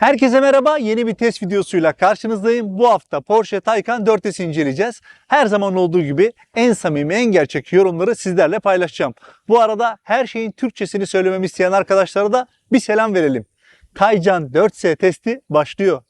Herkese merhaba. Yeni bir test videosuyla karşınızdayım. Bu hafta Porsche Taycan 4S'i inceleyeceğiz. Her zaman olduğu gibi en samimi, en gerçek yorumları sizlerle paylaşacağım. Bu arada her şeyin Türkçesini söylememi isteyen arkadaşlara da bir selam verelim. Taycan 4S testi başlıyor.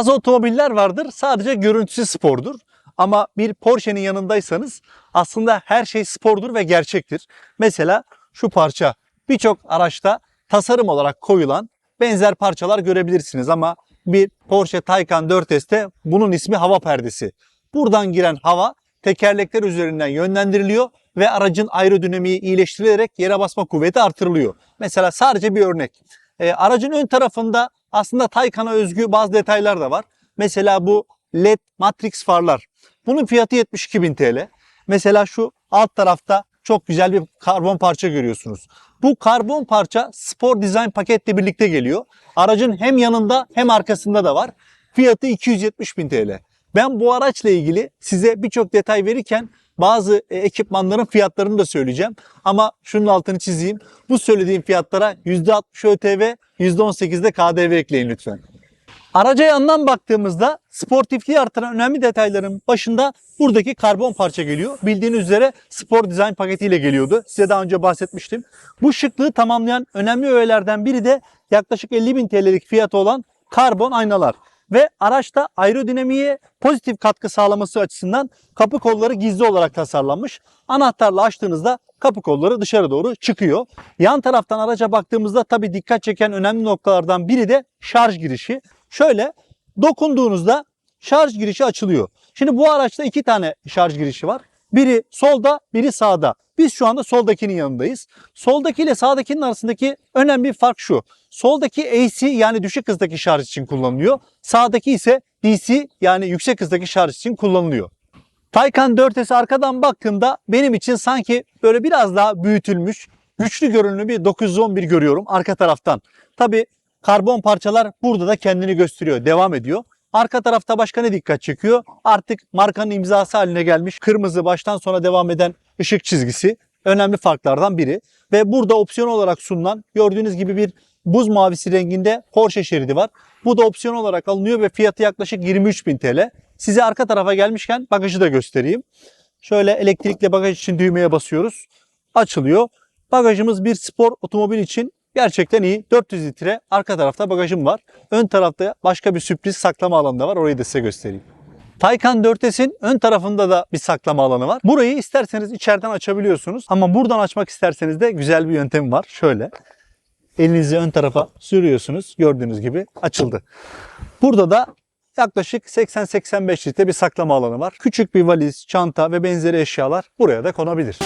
Bazı otomobiller vardır sadece görüntüsü spordur. Ama bir Porsche'nin yanındaysanız aslında her şey spordur ve gerçektir. Mesela şu parça birçok araçta tasarım olarak koyulan benzer parçalar görebilirsiniz ama bir Porsche Taycan 4S'te bunun ismi hava perdesi. Buradan giren hava tekerlekler üzerinden yönlendiriliyor ve aracın aerodinamiği iyileştirilerek yere basma kuvveti artırılıyor. Mesela sadece bir örnek. Ee, aracın ön tarafında aslında Taycan'a özgü bazı detaylar da var. Mesela bu LED matrix farlar. Bunun fiyatı 72.000 TL. Mesela şu alt tarafta çok güzel bir karbon parça görüyorsunuz. Bu karbon parça spor dizayn paketle birlikte geliyor. Aracın hem yanında hem arkasında da var. Fiyatı 270.000 TL. Ben bu araçla ilgili size birçok detay verirken bazı e, ekipmanların fiyatlarını da söyleyeceğim. Ama şunun altını çizeyim. Bu söylediğim fiyatlara %60 ÖTV, %18 de KDV ekleyin lütfen. Araca yandan baktığımızda sportifliği artıran önemli detayların başında buradaki karbon parça geliyor. Bildiğiniz üzere spor dizayn paketiyle geliyordu. Size daha önce bahsetmiştim. Bu şıklığı tamamlayan önemli öğelerden biri de yaklaşık 50.000 TL'lik fiyatı olan karbon aynalar. Ve araçta aerodinamiğe pozitif katkı sağlaması açısından kapı kolları gizli olarak tasarlanmış. Anahtarla açtığınızda kapı kolları dışarı doğru çıkıyor. Yan taraftan araca baktığımızda tabii dikkat çeken önemli noktalardan biri de şarj girişi. Şöyle dokunduğunuzda şarj girişi açılıyor. Şimdi bu araçta iki tane şarj girişi var. Biri solda, biri sağda. Biz şu anda soldakinin yanındayız. Soldaki ile sağdakinin arasındaki önemli bir fark şu. Soldaki AC yani düşük hızdaki şarj için kullanılıyor. Sağdaki ise DC yani yüksek hızdaki şarj için kullanılıyor. Taycan 4S arkadan baktığımda benim için sanki böyle biraz daha büyütülmüş, güçlü görünümlü bir 911 görüyorum arka taraftan. Tabi karbon parçalar burada da kendini gösteriyor, devam ediyor. Arka tarafta başka ne dikkat çekiyor? Artık markanın imzası haline gelmiş kırmızı baştan sona devam eden ışık çizgisi önemli farklardan biri. Ve burada opsiyon olarak sunulan gördüğünüz gibi bir buz mavisi renginde Porsche şeridi var. Bu da opsiyon olarak alınıyor ve fiyatı yaklaşık 23.000 TL. Size arka tarafa gelmişken bagajı da göstereyim. Şöyle elektrikli bagaj için düğmeye basıyoruz. Açılıyor. Bagajımız bir spor otomobil için gerçekten iyi. 400 litre arka tarafta bagajım var. Ön tarafta başka bir sürpriz saklama alanı da var. Orayı da size göstereyim. Taycan 4S'in ön tarafında da bir saklama alanı var. Burayı isterseniz içeriden açabiliyorsunuz. Ama buradan açmak isterseniz de güzel bir yöntem var. Şöyle. Elinizi ön tarafa sürüyorsunuz. Gördüğünüz gibi açıldı. Burada da yaklaşık 80-85 litre bir saklama alanı var. Küçük bir valiz, çanta ve benzeri eşyalar buraya da konabilir.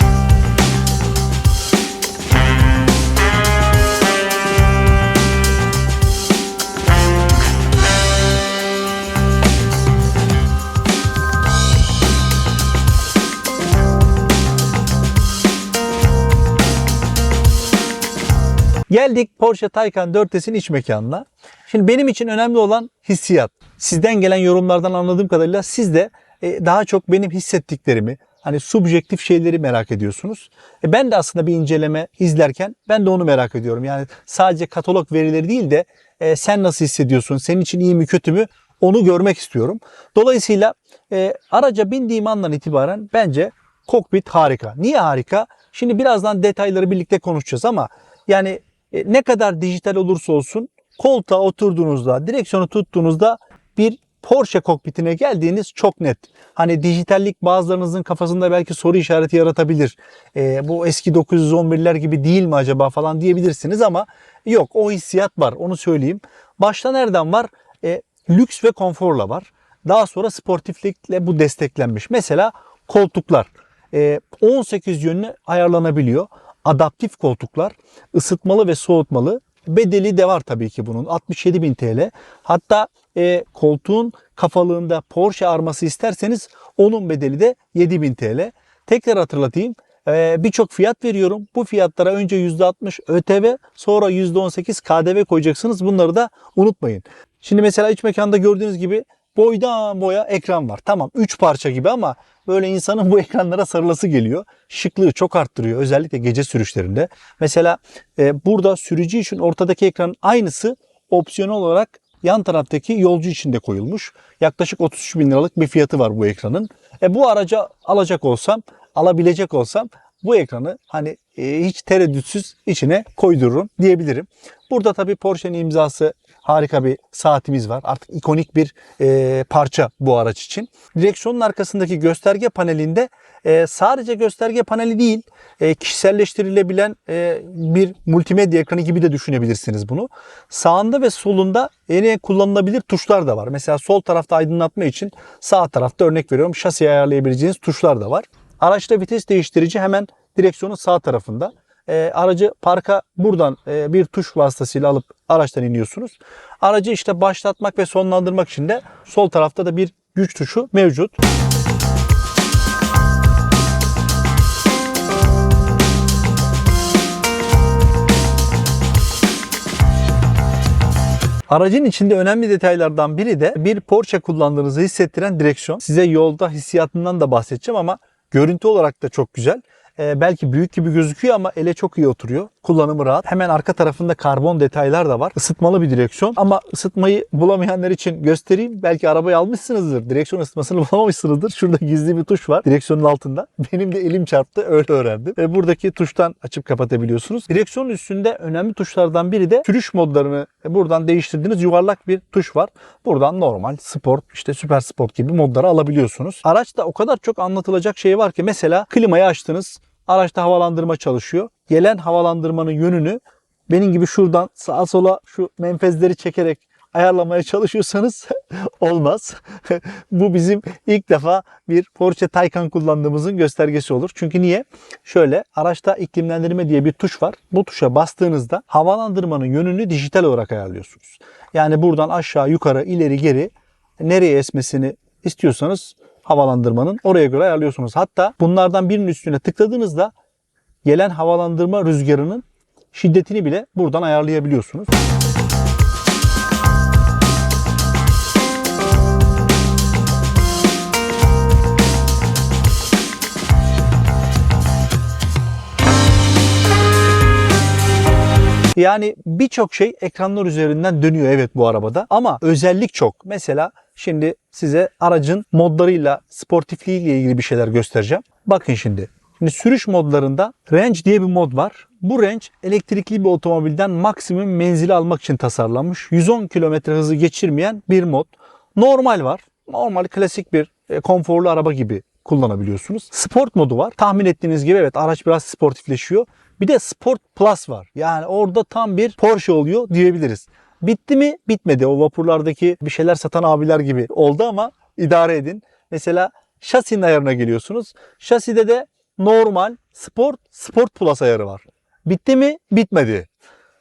Geldik Porsche Taycan 4S'in iç mekanına. Şimdi benim için önemli olan hissiyat. Sizden gelen yorumlardan anladığım kadarıyla siz de e, daha çok benim hissettiklerimi, hani subjektif şeyleri merak ediyorsunuz. E, ben de aslında bir inceleme izlerken ben de onu merak ediyorum. Yani sadece katalog verileri değil de e, sen nasıl hissediyorsun, senin için iyi mi kötü mü onu görmek istiyorum. Dolayısıyla e, araca bindiğim andan itibaren bence kokpit harika. Niye harika? Şimdi birazdan detayları birlikte konuşacağız ama yani ne kadar dijital olursa olsun koltuğa oturduğunuzda, direksiyonu tuttuğunuzda bir Porsche kokpitine geldiğiniz çok net. Hani dijitallik bazılarınızın kafasında belki soru işareti yaratabilir. E, bu eski 911'ler gibi değil mi acaba falan diyebilirsiniz ama yok o hissiyat var onu söyleyeyim. Başta nereden var? E, lüks ve konforla var. Daha sonra sportiflikle bu desteklenmiş. Mesela koltuklar. E, 18 yönlü ayarlanabiliyor adaptif koltuklar, ısıtmalı ve soğutmalı. Bedeli de var tabii ki bunun. 67.000 TL. Hatta e, koltuğun kafalığında Porsche arması isterseniz Onun bedeli de 7000 TL. Tekrar hatırlatayım. Ee, Birçok fiyat veriyorum. Bu fiyatlara önce %60 ÖTV sonra %18 KDV koyacaksınız. Bunları da unutmayın. Şimdi mesela iç mekanda gördüğünüz gibi boydan boya ekran var. Tamam 3 parça gibi ama böyle insanın bu ekranlara sarılası geliyor. Şıklığı çok arttırıyor özellikle gece sürüşlerinde. Mesela e, burada sürücü için ortadaki ekranın aynısı opsiyonel olarak yan taraftaki yolcu için de koyulmuş. Yaklaşık 33 bin liralık bir fiyatı var bu ekranın. E, bu araca alacak olsam, alabilecek olsam bu ekranı hani e, hiç tereddütsüz içine koydururum diyebilirim. Burada tabii Porsche'nin imzası harika bir saatimiz var. Artık ikonik bir e, parça bu araç için. Direksiyonun arkasındaki gösterge panelinde e, sadece gösterge paneli değil, e, kişiselleştirilebilen e, bir multimedya ekranı gibi de düşünebilirsiniz bunu. Sağında ve solunda yine kullanılabilir tuşlar da var. Mesela sol tarafta aydınlatma için sağ tarafta örnek veriyorum şasiye ayarlayabileceğiniz tuşlar da var. Araçta vites değiştirici hemen direksiyonun sağ tarafında. E, aracı parka buradan e, bir tuş vasıtasıyla alıp araçtan iniyorsunuz. Aracı işte başlatmak ve sonlandırmak için de sol tarafta da bir güç tuşu mevcut. Aracın içinde önemli detaylardan biri de bir Porsche kullandığınızı hissettiren direksiyon. Size yolda hissiyatından da bahsedeceğim ama görüntü olarak da çok güzel. Ee, belki büyük gibi gözüküyor ama ele çok iyi oturuyor. Kullanımı rahat. Hemen arka tarafında karbon detaylar da var. Isıtmalı bir direksiyon ama ısıtmayı bulamayanlar için göstereyim. Belki arabayı almışsınızdır. Direksiyon ısıtmasını bulamamışsınızdır. Şurada gizli bir tuş var direksiyonun altında. Benim de elim çarptı öyle öğrendim. Ve buradaki tuştan açıp kapatabiliyorsunuz. Direksiyonun üstünde önemli tuşlardan biri de sürüş modlarını buradan değiştirdiğiniz yuvarlak bir tuş var. Buradan normal, sport, işte süper sport gibi modları alabiliyorsunuz. Araçta o kadar çok anlatılacak şey var ki mesela klimayı açtınız. Araçta havalandırma çalışıyor. Gelen havalandırmanın yönünü benim gibi şuradan sağa sola şu menfezleri çekerek ayarlamaya çalışıyorsanız olmaz. Bu bizim ilk defa bir Porsche Taycan kullandığımızın göstergesi olur. Çünkü niye? Şöyle araçta iklimlendirme diye bir tuş var. Bu tuşa bastığınızda havalandırmanın yönünü dijital olarak ayarlıyorsunuz. Yani buradan aşağı yukarı ileri geri nereye esmesini istiyorsanız havalandırmanın oraya göre ayarlıyorsunuz. Hatta bunlardan birinin üstüne tıkladığınızda gelen havalandırma rüzgarının şiddetini bile buradan ayarlayabiliyorsunuz. Yani birçok şey ekranlar üzerinden dönüyor evet bu arabada ama özellik çok. Mesela şimdi size aracın modlarıyla, sportifliğiyle ilgili bir şeyler göstereceğim. Bakın şimdi. Şimdi sürüş modlarında range diye bir mod var. Bu range elektrikli bir otomobilden maksimum menzili almak için tasarlanmış. 110 km hızı geçirmeyen bir mod. Normal var. Normal klasik bir e, konforlu araba gibi kullanabiliyorsunuz. Sport modu var. Tahmin ettiğiniz gibi evet araç biraz sportifleşiyor. Bir de Sport Plus var. Yani orada tam bir Porsche oluyor diyebiliriz. Bitti mi? Bitmedi. O vapurlardaki bir şeyler satan abiler gibi oldu ama idare edin. Mesela şasinin ayarına geliyorsunuz. Şaside de normal, sport, sport plus ayarı var. Bitti mi? Bitmedi.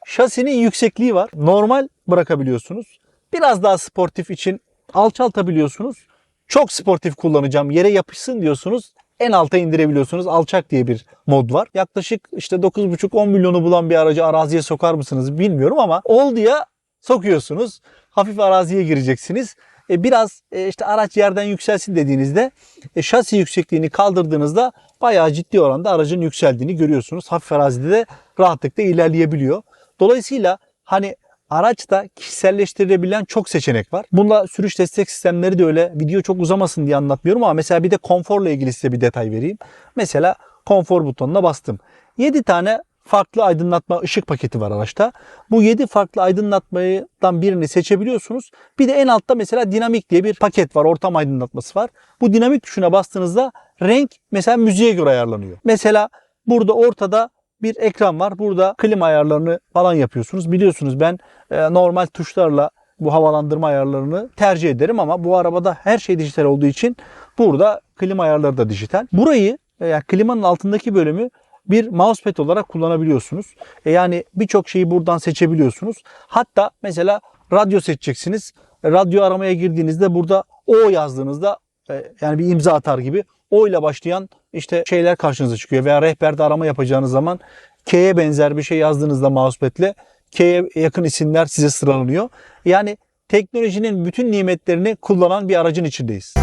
Şasinin yüksekliği var. Normal bırakabiliyorsunuz. Biraz daha sportif için alçaltabiliyorsunuz. Çok sportif kullanacağım, yere yapışsın diyorsunuz. En alta indirebiliyorsunuz. Alçak diye bir mod var. Yaklaşık işte 9,5-10 milyonu bulan bir aracı araziye sokar mısınız bilmiyorum ama oldu ya sokuyorsunuz. Hafif araziye gireceksiniz. E, biraz e, işte araç yerden yükselsin dediğinizde e, şasi yüksekliğini kaldırdığınızda bayağı ciddi oranda aracın yükseldiğini görüyorsunuz. Hafif arazide de rahatlıkla ilerleyebiliyor. Dolayısıyla hani araçta kişiselleştirilebilen çok seçenek var. Bunda sürüş destek sistemleri de öyle. Video çok uzamasın diye anlatmıyorum ama mesela bir de konforla ilgili size bir detay vereyim. Mesela konfor butonuna bastım. 7 tane farklı aydınlatma ışık paketi var araçta. Bu 7 farklı aydınlatmadan birini seçebiliyorsunuz. Bir de en altta mesela dinamik diye bir paket var. Ortam aydınlatması var. Bu dinamik tuşuna bastığınızda renk mesela müziğe göre ayarlanıyor. Mesela burada ortada bir ekran var. Burada klima ayarlarını falan yapıyorsunuz. Biliyorsunuz ben e, normal tuşlarla bu havalandırma ayarlarını tercih ederim ama bu arabada her şey dijital olduğu için burada klima ayarları da dijital. Burayı e, yani klimanın altındaki bölümü bir mousepad olarak kullanabiliyorsunuz. E, yani birçok şeyi buradan seçebiliyorsunuz. Hatta mesela radyo seçeceksiniz. E, radyo aramaya girdiğinizde burada O yazdığınızda e, yani bir imza atar gibi O ile başlayan işte şeyler karşınıza çıkıyor veya rehberde arama yapacağınız zaman K'ye benzer bir şey yazdığınızda mousepad'le K'ye yakın isimler size sıralanıyor. Yani teknolojinin bütün nimetlerini kullanan bir aracın içindeyiz.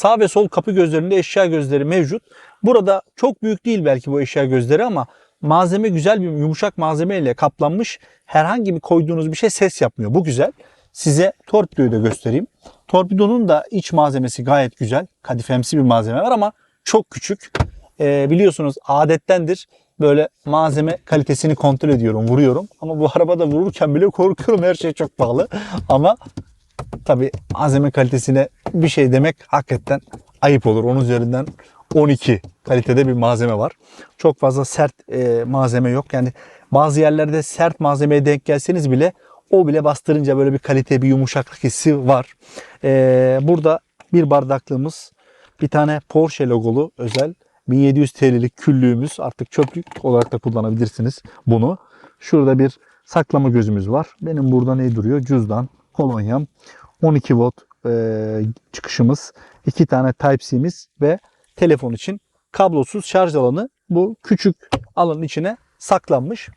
Sağ ve sol kapı gözlerinde eşya gözleri mevcut. Burada çok büyük değil belki bu eşya gözleri ama malzeme güzel bir yumuşak malzeme ile kaplanmış. Herhangi bir koyduğunuz bir şey ses yapmıyor. Bu güzel. Size torpidoyu da göstereyim. Torpidonun da iç malzemesi gayet güzel. Kadifemsi bir malzeme var ama çok küçük. Ee, biliyorsunuz adettendir böyle malzeme kalitesini kontrol ediyorum, vuruyorum. Ama bu arabada vururken bile korkuyorum. Her şey çok pahalı. Ama tabi malzeme kalitesine bir şey demek hakikaten ayıp olur. Onun üzerinden 12 kalitede bir malzeme var. Çok fazla sert e, malzeme yok. Yani bazı yerlerde sert malzemeye denk gelseniz bile o bile bastırınca böyle bir kalite, bir yumuşaklık hissi var. E, burada bir bardaklığımız, bir tane Porsche logolu özel 1700 TL'lik küllüğümüz artık çöplük olarak da kullanabilirsiniz bunu. Şurada bir saklama gözümüz var. Benim burada ne duruyor? Cüzdan, kolonyam, 12 volt e, çıkışımız, iki tane Type-C'miz ve telefon için kablosuz şarj alanı bu küçük alanın içine saklanmış.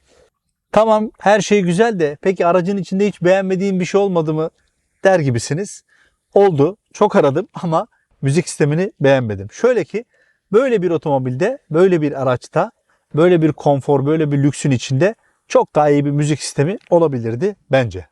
Tamam her şey güzel de peki aracın içinde hiç beğenmediğim bir şey olmadı mı der gibisiniz. Oldu. Çok aradım ama müzik sistemini beğenmedim. Şöyle ki böyle bir otomobilde, böyle bir araçta, böyle bir konfor, böyle bir lüksün içinde çok daha iyi bir müzik sistemi olabilirdi bence.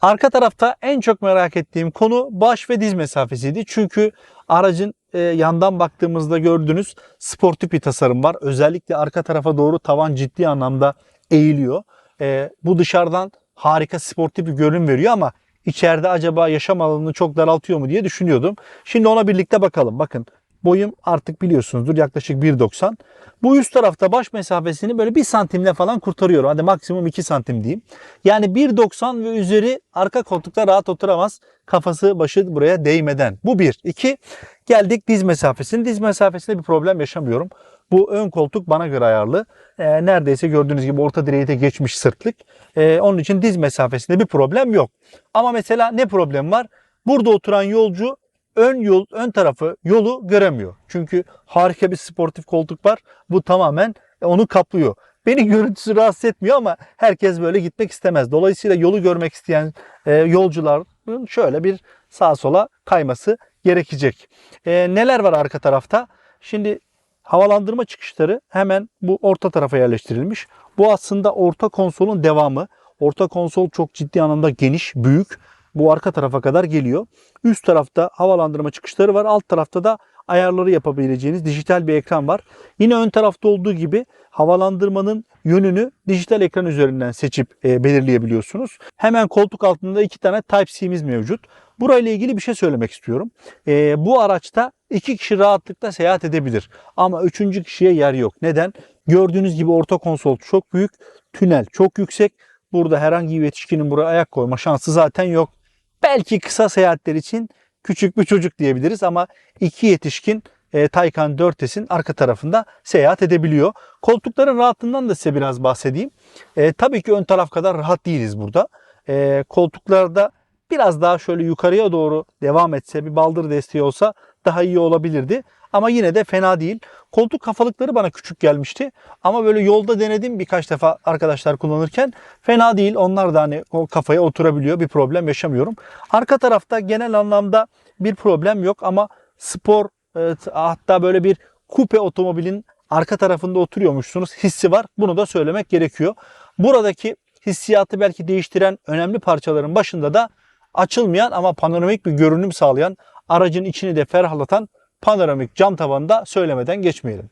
Arka tarafta en çok merak ettiğim konu baş ve diz mesafesiydi. Çünkü aracın e, yandan baktığımızda gördüğünüz sportif bir tasarım var. Özellikle arka tarafa doğru tavan ciddi anlamda eğiliyor. E, bu dışarıdan harika sportif bir görünüm veriyor ama içeride acaba yaşam alanını çok daraltıyor mu diye düşünüyordum. Şimdi ona birlikte bakalım. Bakın boyum artık biliyorsunuzdur yaklaşık 1.90. Bu üst tarafta baş mesafesini böyle 1 santimle falan kurtarıyorum. Hadi maksimum 2 santim diyeyim. Yani 1.90 ve üzeri arka koltukta rahat oturamaz. Kafası başı buraya değmeden. Bu bir. İki, geldik diz mesafesini. Diz mesafesinde bir problem yaşamıyorum. Bu ön koltuk bana göre ayarlı. Ee, neredeyse gördüğünüz gibi orta direğe de geçmiş sırtlık. Ee, onun için diz mesafesinde bir problem yok. Ama mesela ne problem var? Burada oturan yolcu ön yol ön tarafı yolu göremiyor. Çünkü harika bir sportif koltuk var. Bu tamamen onu kaplıyor. Beni görüntüsü rahatsız etmiyor ama herkes böyle gitmek istemez. Dolayısıyla yolu görmek isteyen e, yolcuların şöyle bir sağa sola kayması gerekecek. E, neler var arka tarafta? Şimdi havalandırma çıkışları hemen bu orta tarafa yerleştirilmiş. Bu aslında orta konsolun devamı. Orta konsol çok ciddi anlamda geniş, büyük bu arka tarafa kadar geliyor. Üst tarafta havalandırma çıkışları var. Alt tarafta da ayarları yapabileceğiniz dijital bir ekran var. Yine ön tarafta olduğu gibi havalandırmanın yönünü dijital ekran üzerinden seçip e, belirleyebiliyorsunuz. Hemen koltuk altında iki tane Type-C'miz mevcut. Burayla ilgili bir şey söylemek istiyorum. E, bu araçta iki kişi rahatlıkla seyahat edebilir. Ama üçüncü kişiye yer yok. Neden? Gördüğünüz gibi orta konsol çok büyük, tünel çok yüksek. Burada herhangi bir yetişkinin buraya ayak koyma şansı zaten yok. Belki kısa seyahatler için küçük bir çocuk diyebiliriz ama iki yetişkin e, Taycan 4S'in arka tarafında seyahat edebiliyor. Koltukların rahatlığından da size biraz bahsedeyim. E, tabii ki ön taraf kadar rahat değiliz burada. E, koltuklarda biraz daha şöyle yukarıya doğru devam etse bir baldır desteği olsa daha iyi olabilirdi. Ama yine de fena değil. Koltuk kafalıkları bana küçük gelmişti. Ama böyle yolda denedim birkaç defa arkadaşlar kullanırken. Fena değil. Onlar da hani o kafaya oturabiliyor. Bir problem yaşamıyorum. Arka tarafta genel anlamda bir problem yok ama spor evet, hatta böyle bir kupe otomobilin arka tarafında oturuyormuşsunuz hissi var. Bunu da söylemek gerekiyor. Buradaki hissiyatı belki değiştiren önemli parçaların başında da açılmayan ama panoramik bir görünüm sağlayan aracın içini de ferahlatan panoramik cam tavanında söylemeden geçmeyelim.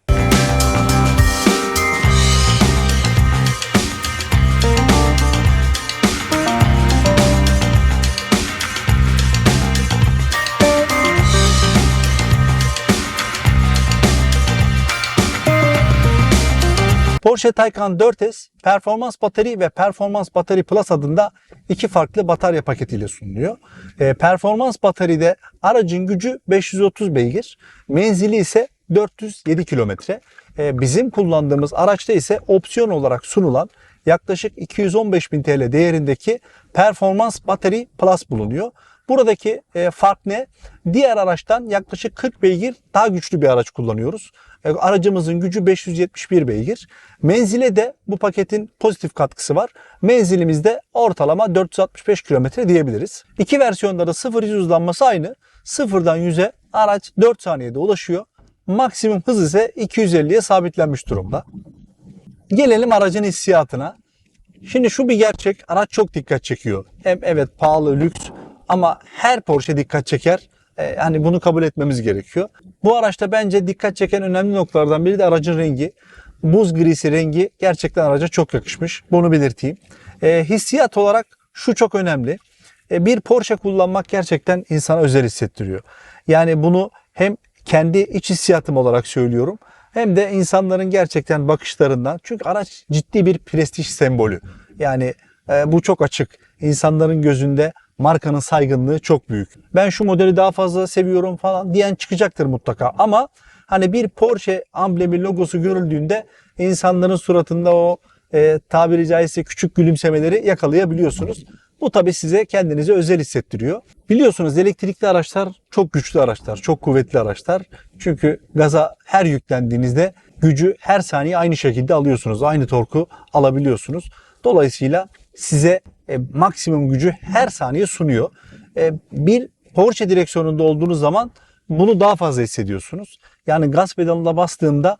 Porsche Taycan 4S Performans Battery ve Performans Battery Plus adında iki farklı batarya paketiyle sunuluyor. E, Performans Battery'de aracın gücü 530 beygir, menzili ise 407 kilometre. E, bizim kullandığımız araçta ise opsiyon olarak sunulan yaklaşık 215 bin TL değerindeki Performans Battery Plus bulunuyor. Buradaki e, fark ne? Diğer araçtan yaklaşık 40 beygir daha güçlü bir araç kullanıyoruz. E, aracımızın gücü 571 beygir. Menzile de bu paketin pozitif katkısı var. Menzilimizde ortalama 465 kilometre diyebiliriz. İki versiyonda da 0-100 hızlanması aynı. Sıfırdan 100'e araç 4 saniyede ulaşıyor. Maksimum hız ise 250'ye sabitlenmiş durumda. Gelelim aracın hissiyatına. Şimdi şu bir gerçek, araç çok dikkat çekiyor. Hem evet pahalı, lüks ama her Porsche dikkat çeker. Ee, hani bunu kabul etmemiz gerekiyor. Bu araçta bence dikkat çeken önemli noktalardan biri de aracın rengi. Buz grisi rengi gerçekten araca çok yakışmış. Bunu belirteyim. Ee, hissiyat olarak şu çok önemli. Ee, bir Porsche kullanmak gerçekten insana özel hissettiriyor. Yani bunu hem kendi iç hissiyatım olarak söylüyorum hem de insanların gerçekten bakışlarından. Çünkü araç ciddi bir prestij sembolü. Yani e, bu çok açık. İnsanların gözünde markanın saygınlığı çok büyük. Ben şu modeli daha fazla seviyorum falan diyen çıkacaktır mutlaka. Ama hani bir Porsche amblemi logosu görüldüğünde insanların suratında o e, tabiri caizse küçük gülümsemeleri yakalayabiliyorsunuz. Bu tabi size kendinizi özel hissettiriyor. Biliyorsunuz elektrikli araçlar çok güçlü araçlar, çok kuvvetli araçlar. Çünkü gaza her yüklendiğinizde gücü her saniye aynı şekilde alıyorsunuz. Aynı torku alabiliyorsunuz. Dolayısıyla size e, maksimum gücü her saniye sunuyor. E, bir Porsche direksiyonunda olduğunuz zaman bunu daha fazla hissediyorsunuz. Yani gaz pedalına bastığında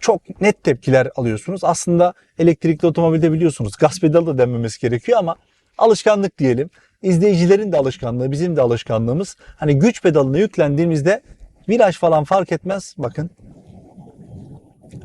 çok net tepkiler alıyorsunuz. Aslında elektrikli otomobilde biliyorsunuz gaz pedalı da denmemesi gerekiyor ama alışkanlık diyelim. İzleyicilerin de alışkanlığı, bizim de alışkanlığımız. Hani güç pedalına yüklendiğimizde viraj falan fark etmez. Bakın.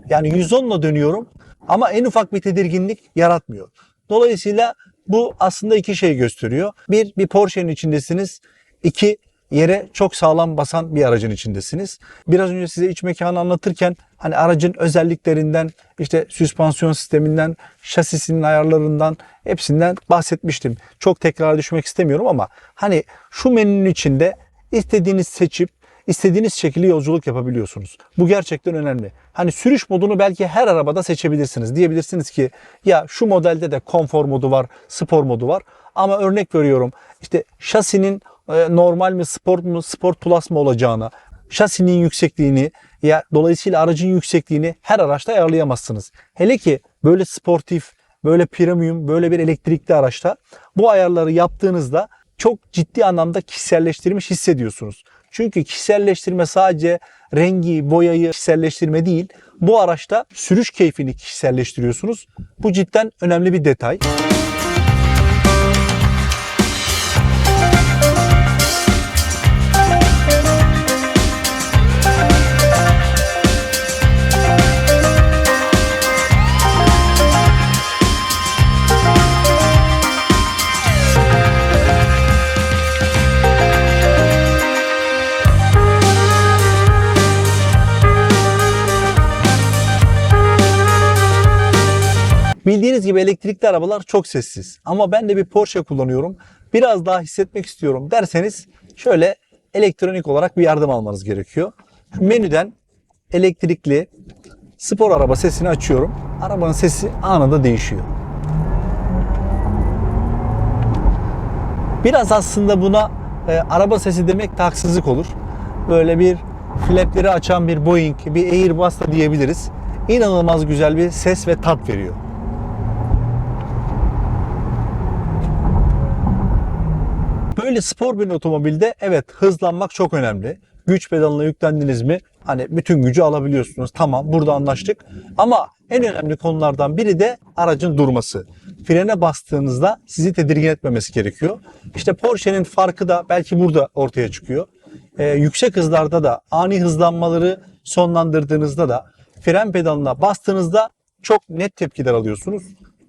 Yani 110 ile dönüyorum ama en ufak bir tedirginlik yaratmıyor. Dolayısıyla bu aslında iki şey gösteriyor. Bir, bir Porsche'nin içindesiniz. İki, yere çok sağlam basan bir aracın içindesiniz. Biraz önce size iç mekanı anlatırken hani aracın özelliklerinden, işte süspansiyon sisteminden, şasisinin ayarlarından hepsinden bahsetmiştim. Çok tekrar düşmek istemiyorum ama hani şu menünün içinde istediğiniz seçip istediğiniz şekilde yolculuk yapabiliyorsunuz. Bu gerçekten önemli. Hani sürüş modunu belki her arabada seçebilirsiniz. Diyebilirsiniz ki ya şu modelde de konfor modu var, spor modu var. Ama örnek veriyorum işte şasinin e, normal mi, sport mu, sport plus mı olacağına, şasinin yüksekliğini ya dolayısıyla aracın yüksekliğini her araçta ayarlayamazsınız. Hele ki böyle sportif, böyle premium, böyle bir elektrikli araçta bu ayarları yaptığınızda çok ciddi anlamda kişiselleştirmiş hissediyorsunuz. Çünkü kişiselleştirme sadece rengi, boyayı kişiselleştirme değil. Bu araçta sürüş keyfini kişiselleştiriyorsunuz. Bu cidden önemli bir detay. Bildiğiniz gibi elektrikli arabalar çok sessiz. Ama ben de bir Porsche kullanıyorum. Biraz daha hissetmek istiyorum derseniz şöyle elektronik olarak bir yardım almanız gerekiyor. Menüden elektrikli spor araba sesini açıyorum. Arabanın sesi anında değişiyor. Biraz aslında buna e, araba sesi demek de olur. Böyle bir flapleri açan bir Boeing, bir Airbus da diyebiliriz. İnanılmaz güzel bir ses ve tat veriyor. Böyle spor bir otomobilde evet hızlanmak çok önemli. Güç pedalına yüklendiniz mi hani bütün gücü alabiliyorsunuz. Tamam burada anlaştık. Ama en önemli konulardan biri de aracın durması. Frene bastığınızda sizi tedirgin etmemesi gerekiyor. İşte Porsche'nin farkı da belki burada ortaya çıkıyor. Ee, yüksek hızlarda da ani hızlanmaları sonlandırdığınızda da fren pedalına bastığınızda çok net tepkiler alıyorsunuz.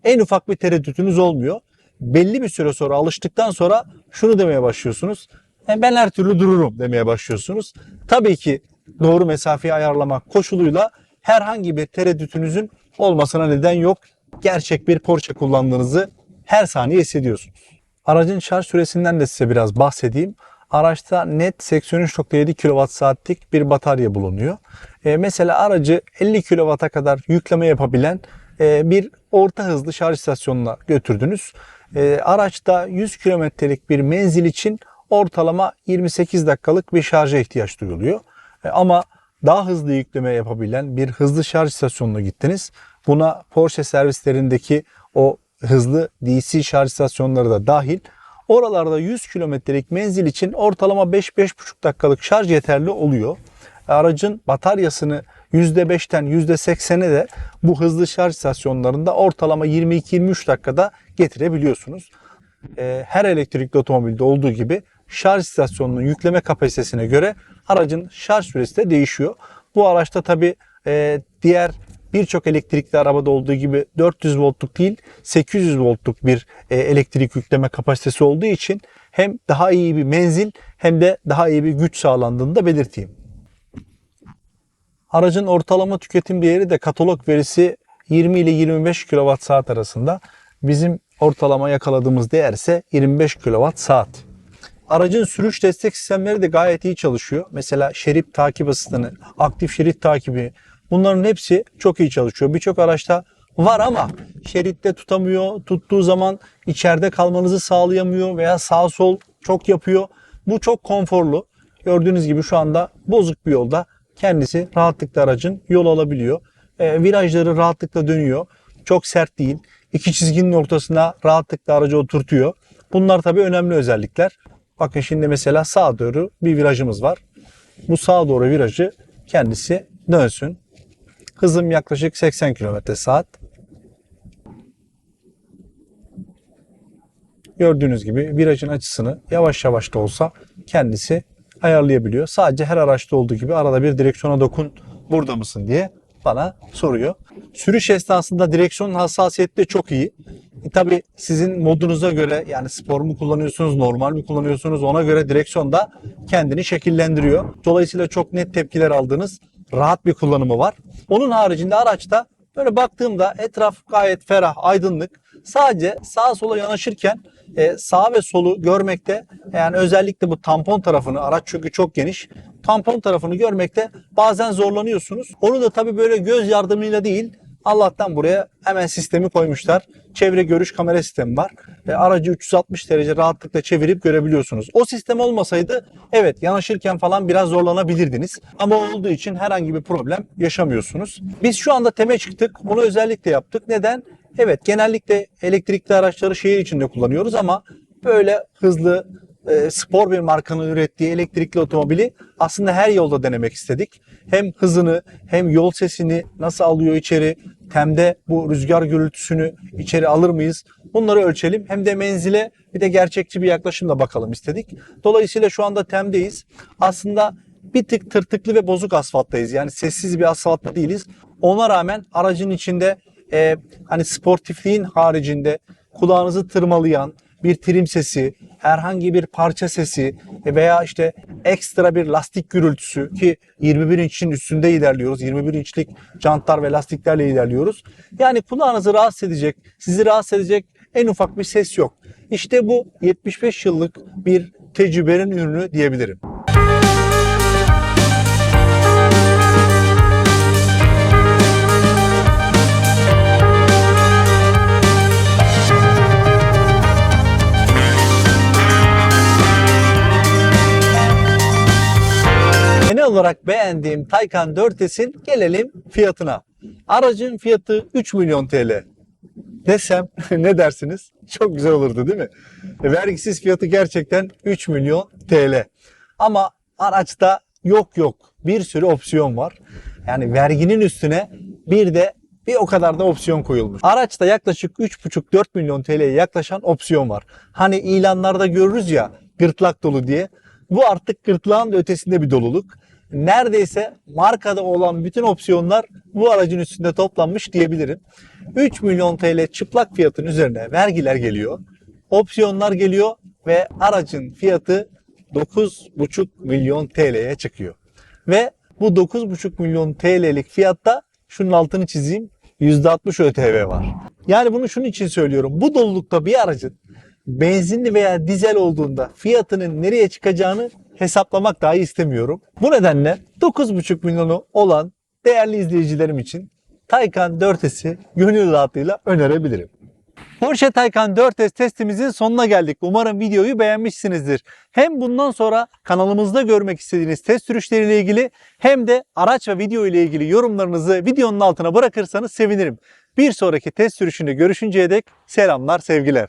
En ufak bir tereddütünüz olmuyor belli bir süre sonra alıştıktan sonra şunu demeye başlıyorsunuz. "E, ben her türlü dururum demeye başlıyorsunuz. Tabii ki doğru mesafeyi ayarlamak koşuluyla herhangi bir tereddütünüzün olmasına neden yok. Gerçek bir Porsche kullandığınızı her saniye hissediyorsunuz. Aracın şarj süresinden de size biraz bahsedeyim. Araçta net 83.7 kWh'lik bir batarya bulunuyor. Ee, mesela aracı 50 kW'a kadar yükleme yapabilen e, bir orta hızlı şarj istasyonuna götürdünüz. Ee, araçta 100 kilometrelik bir menzil için ortalama 28 dakikalık bir şarja ihtiyaç duyuluyor. E, ama daha hızlı yükleme yapabilen bir hızlı şarj istasyonuna gittiniz. Buna Porsche servislerindeki o hızlı DC şarj istasyonları da dahil. Oralarda 100 kilometrelik menzil için ortalama 5-5,5 dakikalık şarj yeterli oluyor. Aracın bataryasını %5'ten %80'e de bu hızlı şarj istasyonlarında ortalama 22-23 dakikada getirebiliyorsunuz. Ee, Her elektrikli otomobilde olduğu gibi şarj istasyonunun yükleme kapasitesine göre aracın şarj süresi de değişiyor. Bu araçta tabi diğer birçok elektrikli arabada olduğu gibi 400 voltluk değil 800 voltluk bir e, elektrik yükleme kapasitesi olduğu için hem daha iyi bir menzil hem de daha iyi bir güç sağlandığını da belirteyim. Aracın ortalama tüketim değeri de katalog verisi 20 ile 25 kWh arasında. Bizim ortalama yakaladığımız değer ise 25 kWh saat. Aracın sürüş destek sistemleri de gayet iyi çalışıyor. Mesela şerit takip asistanı, aktif şerit takibi bunların hepsi çok iyi çalışıyor. Birçok araçta var ama şeritte tutamıyor. Tuttuğu zaman içeride kalmanızı sağlayamıyor veya sağ sol çok yapıyor. Bu çok konforlu. Gördüğünüz gibi şu anda bozuk bir yolda kendisi rahatlıkla aracın yol alabiliyor. E, virajları rahatlıkla dönüyor. Çok sert değil. İki çizginin ortasına rahatlıkla aracı oturtuyor. Bunlar tabii önemli özellikler. Bakın şimdi mesela sağa doğru bir virajımız var. Bu sağa doğru virajı kendisi dönsün. Hızım yaklaşık 80 km saat. Gördüğünüz gibi virajın açısını yavaş yavaş da olsa kendisi ayarlayabiliyor. Sadece her araçta olduğu gibi arada bir direksiyona dokun burada mısın diye bana soruyor. Sürüş esnasında direksiyon hassasiyeti de çok iyi. E, tabii sizin modunuza göre yani spor mu kullanıyorsunuz, normal mi kullanıyorsunuz ona göre direksiyon da kendini şekillendiriyor. Dolayısıyla çok net tepkiler aldığınız rahat bir kullanımı var. Onun haricinde araçta böyle baktığımda etraf gayet ferah, aydınlık. Sadece sağa sola yanaşırken e, sağ ve solu görmekte yani özellikle bu tampon tarafını araç çünkü çok geniş tampon tarafını görmekte bazen zorlanıyorsunuz. Onu da tabii böyle göz yardımıyla değil Allah'tan buraya hemen sistemi koymuşlar. Çevre görüş kamera sistemi var. E, aracı 360 derece rahatlıkla çevirip görebiliyorsunuz. O sistem olmasaydı evet yanaşırken falan biraz zorlanabilirdiniz. Ama olduğu için herhangi bir problem yaşamıyorsunuz. Biz şu anda teme çıktık. Bunu özellikle yaptık. Neden? Evet genellikle elektrikli araçları şehir içinde kullanıyoruz ama böyle hızlı e, spor bir markanın ürettiği elektrikli otomobili aslında her yolda denemek istedik. Hem hızını hem yol sesini nasıl alıyor içeri, temde bu rüzgar gürültüsünü içeri alır mıyız? Bunları ölçelim. Hem de menzile bir de gerçekçi bir yaklaşımla bakalım istedik. Dolayısıyla şu anda temdeyiz. Aslında bir tık tırtıklı ve bozuk asfalttayız. Yani sessiz bir asfaltta değiliz. Ona rağmen aracın içinde e, hani sportifliğin haricinde kulağınızı tırmalayan bir trim sesi, herhangi bir parça sesi veya işte ekstra bir lastik gürültüsü ki 21 inçin üstünde ilerliyoruz. 21 inçlik jantlar ve lastiklerle ilerliyoruz. Yani kulağınızı rahatsız edecek, sizi rahatsız edecek en ufak bir ses yok. İşte bu 75 yıllık bir tecrübenin ürünü diyebilirim. Olarak beğendiğim Taycan 4S'in gelelim fiyatına. Aracın fiyatı 3 milyon TL. Desem ne dersiniz? Çok güzel olurdu değil mi? E, Vergisiz fiyatı gerçekten 3 milyon TL. Ama araçta yok yok bir sürü opsiyon var. Yani verginin üstüne bir de bir o kadar da opsiyon koyulmuş. Araçta yaklaşık 3,5-4 milyon TL'ye yaklaşan opsiyon var. Hani ilanlarda görürüz ya gırtlak dolu diye. Bu artık gırtlağın ötesinde bir doluluk. Neredeyse markada olan bütün opsiyonlar bu aracın üstünde toplanmış diyebilirim. 3 milyon TL çıplak fiyatın üzerine vergiler geliyor. Opsiyonlar geliyor ve aracın fiyatı 9,5 milyon TL'ye çıkıyor. Ve bu 9,5 milyon TL'lik fiyatta şunun altını çizeyim. %60 ÖTV var. Yani bunu şunun için söylüyorum. Bu dolulukta bir aracın benzinli veya dizel olduğunda fiyatının nereye çıkacağını hesaplamak dahi istemiyorum. Bu nedenle 9,5 milyonu olan değerli izleyicilerim için Taycan 4S'i gönül rahatlığıyla önerebilirim. Porsche Taycan 4S testimizin sonuna geldik. Umarım videoyu beğenmişsinizdir. Hem bundan sonra kanalımızda görmek istediğiniz test sürüşleriyle ilgili hem de araç ve video ile ilgili yorumlarınızı videonun altına bırakırsanız sevinirim. Bir sonraki test sürüşünde görüşünceye dek selamlar, sevgiler.